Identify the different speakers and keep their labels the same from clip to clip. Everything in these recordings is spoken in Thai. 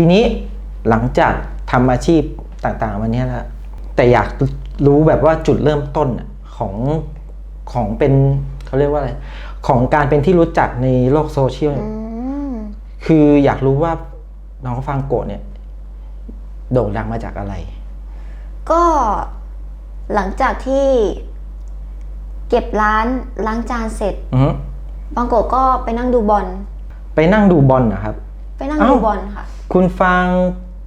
Speaker 1: ทีนี้หลังจากทำอาชีพต่างๆวันนี้แล้วแต่อยากรู้แบบว่าจุดเริ่มต้นน่ะของของเป็นเขาเรียกว่าอะไรของการเป็นที่รู้จักในโลกโซเชียลเนี่ย
Speaker 2: อืม
Speaker 1: คืออยากรู้ว่าน้องฟังโกะเนี่ย โด่งดังมาจากอะไร
Speaker 2: ก็หลังจากที่เก็บร้านล้างจานเสร็จ
Speaker 1: อือฮึ
Speaker 2: บางโกะก็ไปนั่งดูบอล
Speaker 1: ไปนั่งดูบอลนะครับ
Speaker 2: ไปนั่ง
Speaker 1: เอ้า
Speaker 2: ดูบอลค่ะ
Speaker 1: คุณฟัง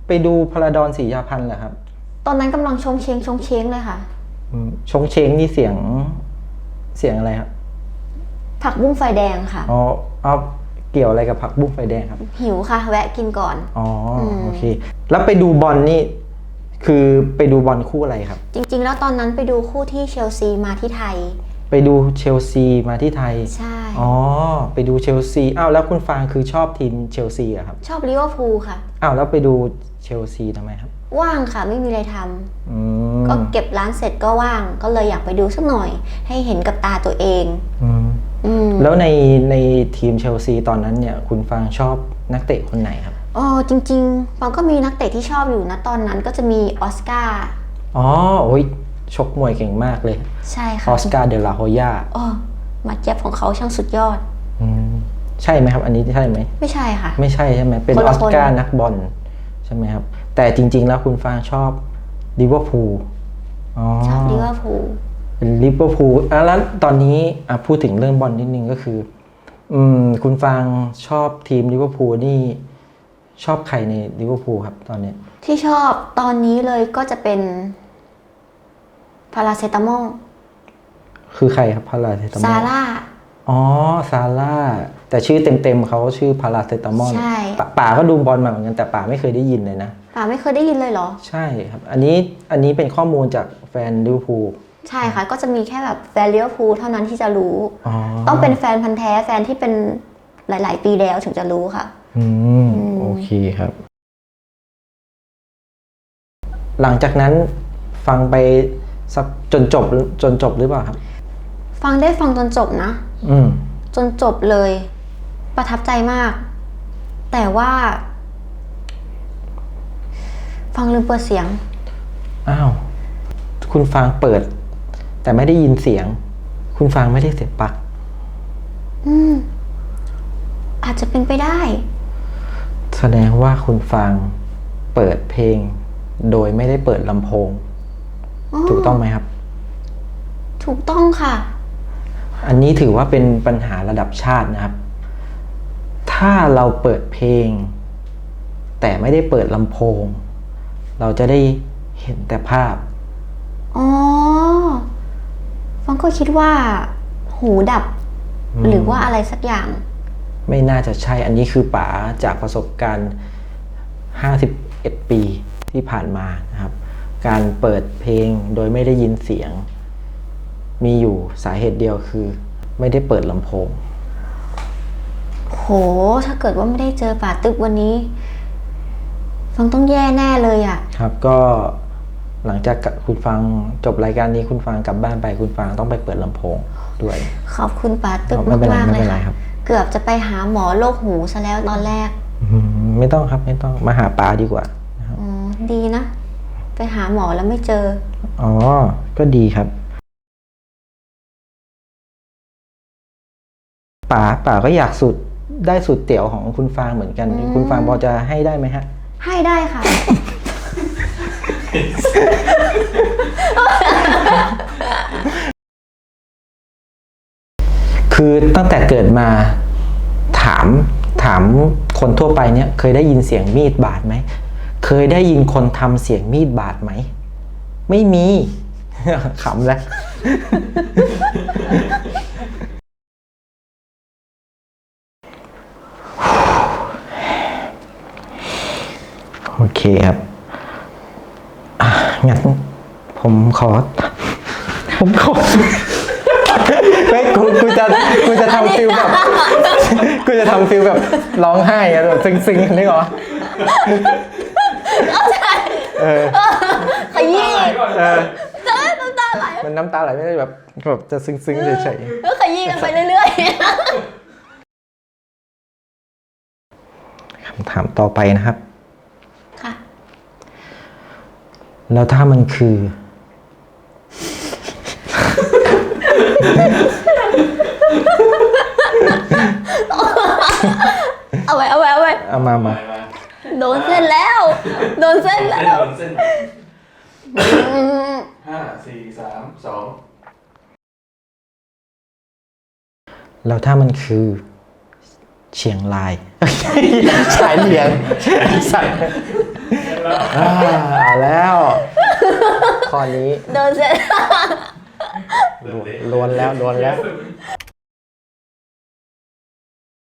Speaker 1: ไปดูพลาดอนสียาพันธ์เหรอครับ
Speaker 2: ตอนนั้นกำลังชงเชงชงเชงเลยค่ะ
Speaker 1: อืมชงเชงนี่เสียงเสียงอะไรครับ
Speaker 2: ผักบุ้งไฟแดงค่ะ
Speaker 1: อ๋อเอาเกี่ยวอะไรกับผักบุ้งไฟแดงครับ
Speaker 2: หิวค่ะ แวะกินก่อน
Speaker 1: อ๋ออ
Speaker 2: ม
Speaker 1: โอเค แล้วไปดูบอลนี่ คือไปดูบอลคู่อะไรครับ
Speaker 2: จริง ๆ แล้วตอนนั้นไปดูคู่ที่เชลซีมาที่ไทย
Speaker 1: ไปดูเชลซีมาที่ไทย
Speaker 2: ใช่
Speaker 1: อ๋อ ไปดูเชลซีอ้าวแล้วคุณฟางคือชอบทีมเชลซีเหรอะครับ
Speaker 2: ชอบลิเวอร์พูลค่ะ
Speaker 1: อ้าวแล้วไปดูเชลซีทำไมครับ
Speaker 2: ว่างค่ะไม่มีอะไรทำ
Speaker 1: อืม
Speaker 2: ก็เก็บร้านเสร็จก็ว่าง ก็เลยอยากไปดูสักหน่อย ให้เห็นกับตาตัวเอง
Speaker 1: อืม
Speaker 2: อืม
Speaker 1: แล้วในในทีมเชลซีตอนนั้นเนี่ยคุณฟางชอบนักเตะคนไหนครับ
Speaker 2: อ๋อจริงๆปองก็มีนักเตะที่ชอบอยู่นะตอนนั้นก็จะมีออสการ์
Speaker 1: อ๋อโอ้ย ชกมวยเก่งมากเลย
Speaker 2: ใช่
Speaker 1: อ
Speaker 2: ค่ะ
Speaker 1: อสการ์เดลาโฮยา
Speaker 2: อ๋อหมาเจ็บของเขาช่างสุดยอด
Speaker 1: อืมใช่ไหมครับ อันนี้ใช่ไหม
Speaker 2: ไม่ใช่ค่ะ
Speaker 1: ไม่ใช่ใช่ไหมเป็น
Speaker 2: คน
Speaker 1: อ
Speaker 2: ละ
Speaker 1: อส
Speaker 2: คน
Speaker 1: การ์นักบอลใช่ไหมครับ แต่จริง ๆ แล้วคุณฟางชอบลิเวอร์พูลอ๋อ
Speaker 2: ชอบลิเวอร์พูล
Speaker 1: เป็นลิเวอร์พูลอะแล้วตอนนี้อะพูดถึงเรื่องบอลนิดนึงก็คือ อืม คุณฟางชอบทีมลิเวอร์พูลนี่ชอบใครในลิเวอร์พูลครับตอนนี้
Speaker 2: ที่ชอบตอนนี้เลยก็จะเป็น พาราเซตามอล
Speaker 1: คือใครครับพาราเซตามอล
Speaker 2: ซาร่า
Speaker 1: อ๋อซาร่าแต่ชื่อเต็มๆเขาชื่อพาราเซตามอล
Speaker 2: ใช่
Speaker 1: ป่าป่าก็ดูบอลมาเหมือนกันแต่ป่าไม่เคยได้ยินเลยนะ
Speaker 2: ป่าไม่เคยได้ยินเลยเหรอ
Speaker 1: ใช่ครับ อันนี้อันนี้เป็นข้อมูลจากแฟนลิเวอร์พูล
Speaker 2: ใช่ค่ะก็จะมีแค่แบบแฟนลิเวอร์พูลเท่านั้นที่จะรู้
Speaker 1: อ๋อ
Speaker 2: ต้องเป็นแฟนพันธ์แท้แฟนที่เป็นหลาย ๆ ปีแล้วถึงจะรู้ค่ะ
Speaker 1: อืมโอเคครับ หลังจากนั้นฟังไป สักจนจบจนจบหรือเปล่าครับ
Speaker 2: ฟังได้ฟังจนจบนะ
Speaker 1: อืม
Speaker 2: จนจบเลย ประทับใจมาก แต่ว่า ฟังลืมเปิดเสียง
Speaker 1: อ้าว คุณฟังเปิด แต่ไม่ได้ยินเสียง คุณฟังไม่ได้เสียบปลั๊ก
Speaker 2: อืม อาจจะเป็นไปได้
Speaker 1: แสดงว่าคุณฟังเปิดเพลง โดยไม่ได้เปิดลำโพง
Speaker 2: อ๋อ
Speaker 1: ถูกต้องไหมครับ
Speaker 2: ถูกต้องค่ะ
Speaker 1: อันนี้ถือว่าเป็นปัญหาระดับชาตินะครับ ถ้าเราเปิดเพลง แต่ไม่ได้เปิดลำโพง เราจะได้เห็นแต่ภาพ
Speaker 2: อ๋อ ฟังก็คิดว่า หูดับ
Speaker 1: อืม
Speaker 2: หรือว่าอะไรสักอย่าง
Speaker 1: ไม่น่าจะใช่ อันนี้คือป๋าจากประสบการณ์ 51 ปีที่ผ่านมานะครับ การเปิดเพลงโดยไม่ได้ยินเสียง มีอยู่สาเหตุเดียวคือ ไม่ได้เปิดลำโพง
Speaker 2: โห ถ้าเกิดว่าไม่ได้เจอป่าตึกวันนี้ฟังต้องแย่แน่เลยอะ่ะ
Speaker 1: ครับก็หลังจากคุณฟังจบรายการนี้คุณฟังกลับบ้านไปคุณฟังต้องไปเปิดลำโพงด้วย
Speaker 2: ขอบคุณป่าตึก
Speaker 1: ไม่เป็นไร
Speaker 2: มากๆ
Speaker 1: ไม่
Speaker 2: เล
Speaker 1: เป็
Speaker 2: ย
Speaker 1: นไร
Speaker 2: ค่ะ
Speaker 1: ครับ
Speaker 2: เกือบจะไปหาหมอโรคหูซะแล้วตอนแรก
Speaker 1: อืมไม่ต้องครับไม่ต้องมาหาป๋าดีกว่า
Speaker 2: อ๋อดีนะ ไปหาหมอแล้วไม่เจอ
Speaker 1: อ๋อ ก็ดีครับป๋าป๋าก็อยากสูตรได้สูตรเตี๋ยวของคุณฟางเหมือนกัน
Speaker 2: อืม
Speaker 1: คุณฟางพอจะให้ได้ไหมฮะ
Speaker 2: ให้ได้ค่ะ
Speaker 1: คือตั้งแต่เกิดมาถามถามคนทั่วไปเนี่ยเคยได้ยินเสียงมีดบาดไหมเค ยได้ยินคนทำเสียงมีดบาดไหม ไม่มี ขำแล้วโอเคครับงั้นผมขอ ผมขอเฮ้ยกูกูจะกูจะทำฟิลแบบกูจะทำฟิลแบบร้องไห้อะแบบซึ้งๆนึกออก เอา
Speaker 2: ใช่ขยี้
Speaker 1: มันน้ำตาไหลไม่ได้แบบแบบจะซึ้งๆเฉย
Speaker 2: ๆก็ขยี้กันไปเรื่อย
Speaker 1: ๆคำถามต่อไปนะครับ ค่ะ แล้วถ้ามันคือ
Speaker 2: เอาไว้เอาไว้เอาไว้
Speaker 1: เอามา
Speaker 3: มา
Speaker 2: โดนเส้นแล้ว โดนเส้น
Speaker 3: เส้น
Speaker 2: แล้ว
Speaker 3: โดนเส้นห้าสี่สามสอง
Speaker 1: แล้วถ้ามันคือเชียงราย สายเหลียงสายอ่าเอาแล้วข้อนี้
Speaker 2: โดนเส้น
Speaker 1: ล้วนแล้วล้วนแล้ว
Speaker 3: เ